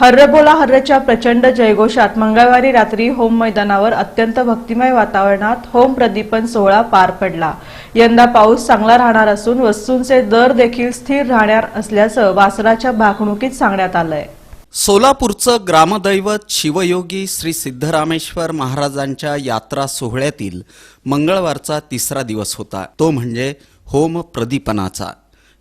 हर्रबोला हर्रच्या प्रचंड जयघोषात मंगळवारी रात्री होम मैदानावर अत्यंत भक्तिमय वातावरणात होम प्रदीपन सोहळा पार पडला. यंदा पाऊस चांगला राहणार असून वस्तूंचे दर देखील स्थिर राहणार असल्याचं वासराच्या भाकणुकीत सांगण्यात आलंय. सोलापूरचं ग्रामदैवत शिवयोगी श्री सिद्धरामेश्वर महाराजांच्या यात्रा सोहळ्यातील मंगळवारचा तिसरा दिवस होता. तो म्हणजे होम प्रदीपनाचा.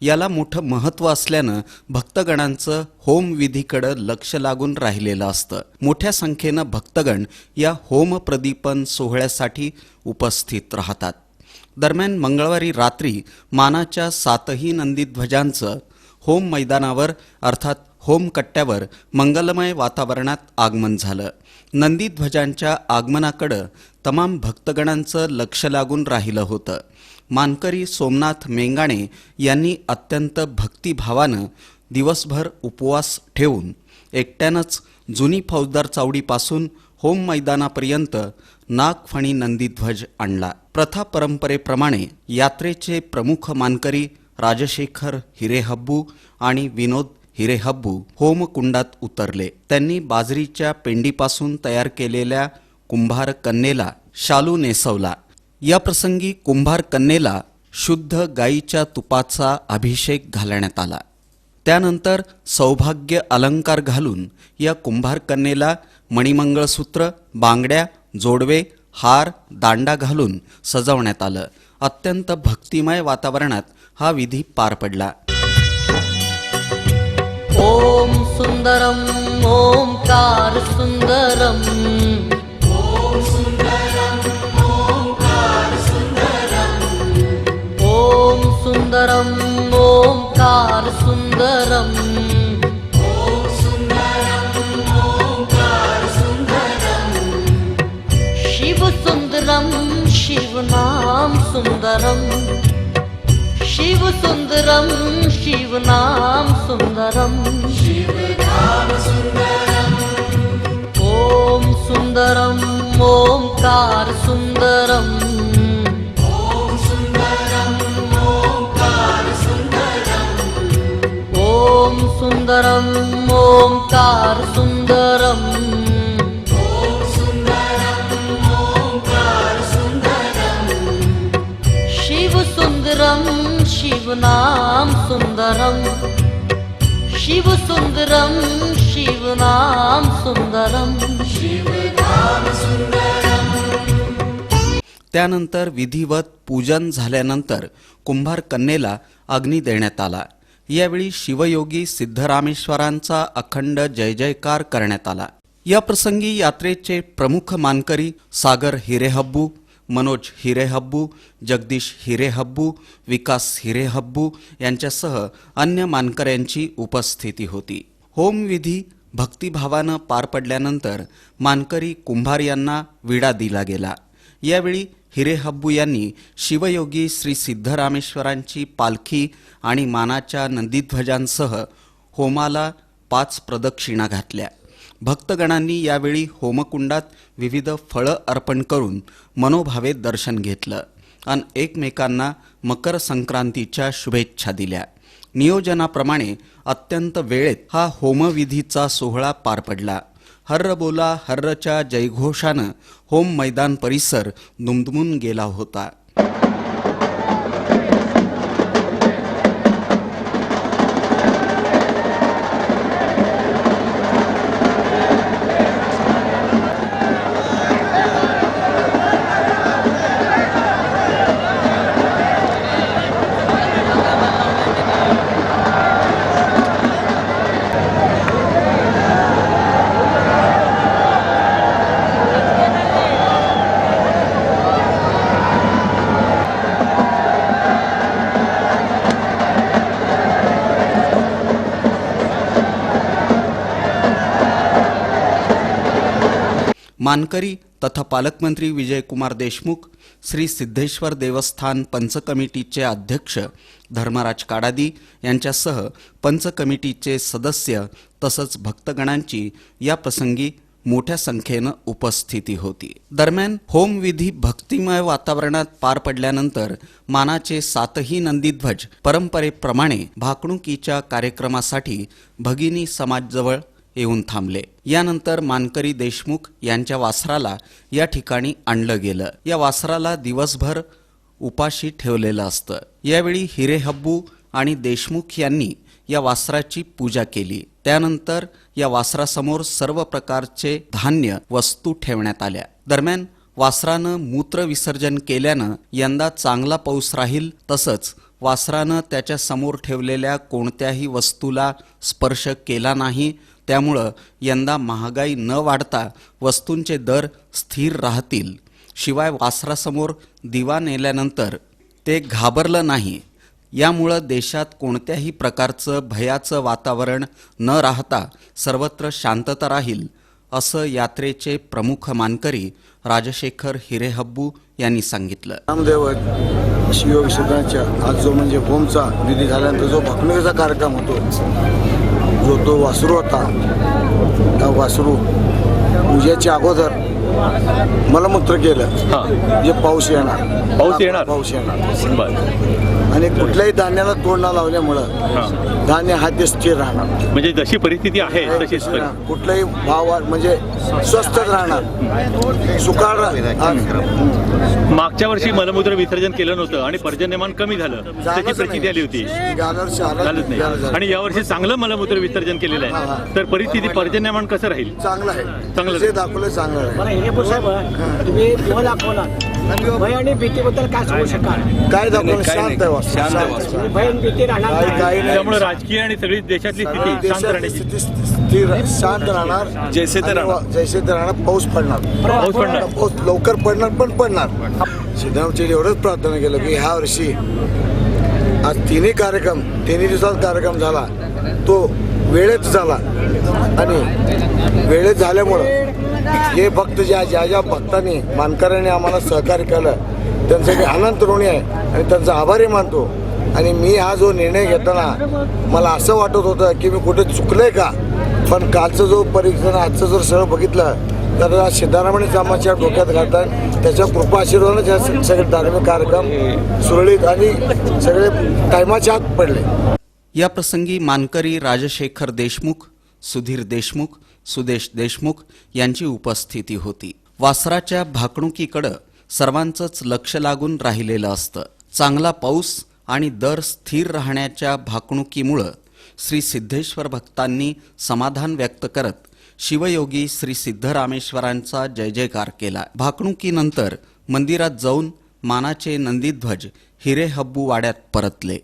याला मोठं महत्त्व असल्यानं भक्तगणांचं होम विधीकडं लक्ष लागून राहिलेलं असतं. मोठ्या संख्येनं भक्तगण या होम प्रदीपन सोहळ्यासाठी उपस्थित राहतात. दरम्यान मंगळवारी रात्री मानाच्या सातही नंदीध्वजांचं होम मैदानावर अर्थात होम कट्ट्यावर मंगलमय वातावरणात आगमन झालं. नंदीध्वजांच्या आगमनाकडं तमाम भक्तगणांचं लक्ष लागून राहिलं होतं. मानकरी सोमनाथ मेंगाणे यांनी अत्यंत भक्तिभावानं दिवसभर उपवास ठेवून एकट्यानंच जुनी फौजदार चावडीपासून होम मैदानापर्यंत नागफणी नंदीध्वज आणला. प्रथा परंपरेप्रमाणे यात्रेचे प्रमुख मानकरी राजशेखर हिरेहब्बू आणि विनोद हिरेहब्बू होमकुंडात उतरले. त्यांनी बाजरीच्या पेंडीपासून तयार केलेल्या कुंभार कन्नेला शालू नेसवला. या प्रसंगी कुंभार कन्नेला शुद्ध गाईच्या तुपाचा अभिषेक घालण्यात आला. त्यानंतर सौभाग्य अलंकार घालून या कुंभार कन्येला मणिमंगळसूत्र बांगड्या जोडवे हार दांडा घालून सजवण्यात आलं. अत्यंत भक्तिमय वातावरणात हा विधी पार पडला. സുന്ദരം ഓം ഓംകാര സുന്ദരം. ഓം സുന്ദരം ഓം ഓംകാര സുന്ദരം. ശിവസുന്ദരം ശിവനാം സുന്ദരം. सुन्दरम् शिवसुन्दरं शिवनाम सुन्दरम् ॐ सुन्दरम् ओङ्कार सुन्दरम् ॐ सुन्दरम् ओङ्कार सुन्दरम् शिवनाम सुन्दरम् शिवसुन्दरं शिवनाम सुन्दरम् त्यानंतर विधिवत पूजन झाल्यानंतर कुंभार कन्येला अग्नी देण्यात आला. यावेळी शिवयोगी सिद्धरामेश्वरांचा अखंड जय जयकार करण्यात आला. या प्रसंगी यात्रेचे प्रमुख मानकरी सागर हिरेहब्बू मनोज हिरेहब्बू जगदीश हिरेहब्बू विकास हिरेहब्बू यांच्यासह अन्य मानकऱ्यांची उपस्थिती होती. होमविधी भक्तिभावानं पार पडल्यानंतर मानकरी कुंभार यांना विडा दिला गेला. यावेळी हिरेहब्बू यांनी शिवयोगी श्री सिद्धरामेश्वरांची पालखी आणि मानाच्या नंदीध्वजांसह होमाला पाच प्रदक्षिणा घातल्या. भक्तगणांनी यावेळी होमकुंडात विविध फळं अर्पण करून मनोभावे दर्शन घेतलं. आणि एकमेकांना मकर संक्रांतीच्या शुभेच्छा दिल्या. नियोजनाप्रमाणे अत्यंत वेळेत हा होमविधीचा सोहळा पार पडला. हर्र बोला हर्रच्या जयघोषानं होम मैदान परिसर दुमदुमून गेला होता. मानकरी तथा पालकमंत्री विजयकुमार देशमुख श्री सिद्धेश्वर देवस्थान पंच कमिटीचे अध्यक्ष धर्मराज काडादी यांच्यासह पंच कमिटीचे सदस्य तसंच भक्तगणांची या प्रसंगी मोठ्या संख्येनं उपस्थिती होती. दरम्यान होमविधी भक्तिमय वातावरणात पार पडल्यानंतर मानाचे सातही नंदीध्वज परंपरेप्रमाणे भाकणुकीच्या कार्यक्रमासाठी भगिनी समाजजवळ येऊन थांबले. यानंतर मानकरी देशमुख यांच्या वासराला या ठिकाणी आणलं गेलं. या वासराला दिवसभर उपाशी ठेवलेलं असतं. यावेळी हिरेहब्बू आणि देशमुख यांनी या वासराची पूजा केली. त्यानंतर या वासरासमोर सर्व प्रकारचे धान्य वस्तू ठेवण्यात आल्या. दरम्यान वासरानं मूत्र विसर्जन केल्यानं यंदा चांगला पाऊस राहील तसंच वासरानं त्याच्यासमोर ठेवलेल्या कोणत्याही वस्तूला स्पर्श केला नाही त्यामुळं यंदा महागाई न वाढता वस्तूंचे दर स्थिर राहतील. शिवाय वासरासमोर दिवा नेल्यानंतर ते घाबरलं नाही. यामुळं देशात कोणत्याही प्रकारचं भयाचं वातावरण न राहता सर्वत्र शांतता राहील असं यात्रेचे प्रमुख मानकरी राजशेखर हिरेहब्बू यांनी सांगितलं. रामदेव शिव सिद्धांच्या आज जो म्हणजे होमचा विधी झाल्यानंतर जो भकणुकीचा कार्यक्रम होतो जो तो वासरू होता त्या वासरू पूजेच्या अगोदर मलमूत्र केलं. जे पाऊस येणार. पाऊस येणार? पाऊस येणार. बर. आणि कुठल्याही धान्याला तोड न लावल्यामुळं धान्य हा ते स्थिर राहणार. म्हणजे जशी परिस्थिती आहे तशीच कुठलाही भाव वाढ- म्हणजे स्वस्तच राहणार. सुकाळ रा- मागच्या वर्षी मलमूत्र विसर्जन केलं नव्हतं आणि पर्जन्यमान कमी झालं. त्याची प्रचिती नाही. आली होती. गेल्या नाही. वर्षी. आणि यावर्षी चांगलं मलमूत्र विसर्जन केलेलं. आहे. तर परिस्थिती पर्जन्यमान कसं राहील? चांगलं आहे. चांगलं जे दाखवलं चांगलं आहे. भय आणि भीतीबद्दल काय सांगू शकाल? काय दाखवलं? शांत आहे वास्तू. शांत आहे. भय आणि भीती राहणार काही नाही. काही नाही. त्यामुळे राजकीय आणि सगळी देशातली स्थिती शांत देशाची राहण्याची. स्थिती स्थिर शांत राहणार. जैसे ते आणि राहणार. जैसे ते राहणार पाऊस पडणार. पाऊस पडणार. पाऊस लवकर पडणार पण पडणार. सिद्धरामचे एवढंच प्रार्थना केलं की ह्या वर्षी आज तिन्ही कार्यक्रम तिन्ही दिवसात कार्यक्रम झाला. तो वेळेत झाला. आणि वेळेत झाल्यामुळं हे भक्त ज्या ज्या ज्या भक्तांनी मानकऱ्यांनी आम्हाला सहकार्य केलं त्यांचं मी अनंत ऋणी आहे आणि त्यांचा आभारी मानतो. आणि मी हा जो निर्णय घेताना मला असं वाटत होतं की मी कुठे चुकलंय का? पण कालचं जो परीक्षण आजचं जर सगळं बघितलं तर सिद्धारामणी कामाच्या डोक्यात घालतात त्याच्या कृपा आशीर्वादाने या सगळे धार्मिक कार्यक्रम सुरळीत आणि सगळे टायमाच्या आत पडले. या प्रसंगी मानकरी राजशेखर देशमुख सुधीर देशमुख सुदेश देशमुख यांची उपस्थिती होती. वासराच्या भाकणुकीकडं सर्वांचंच लक्ष लागून राहिलेलं असतं. चांगला पाऊस आणि दर स्थिर राहण्याच्या भाकणुकीमुळं श्री सिद्धेश्वर भक्तांनी समाधान व्यक्त करत शिवयोगी श्री सिद्धरामेश्वरांचा जय जयकार केला. भाकणुकीनंतर मंदिरात जाऊन मानाचे नंदीध्वज हिरे हब्बू वाड्यात परतले.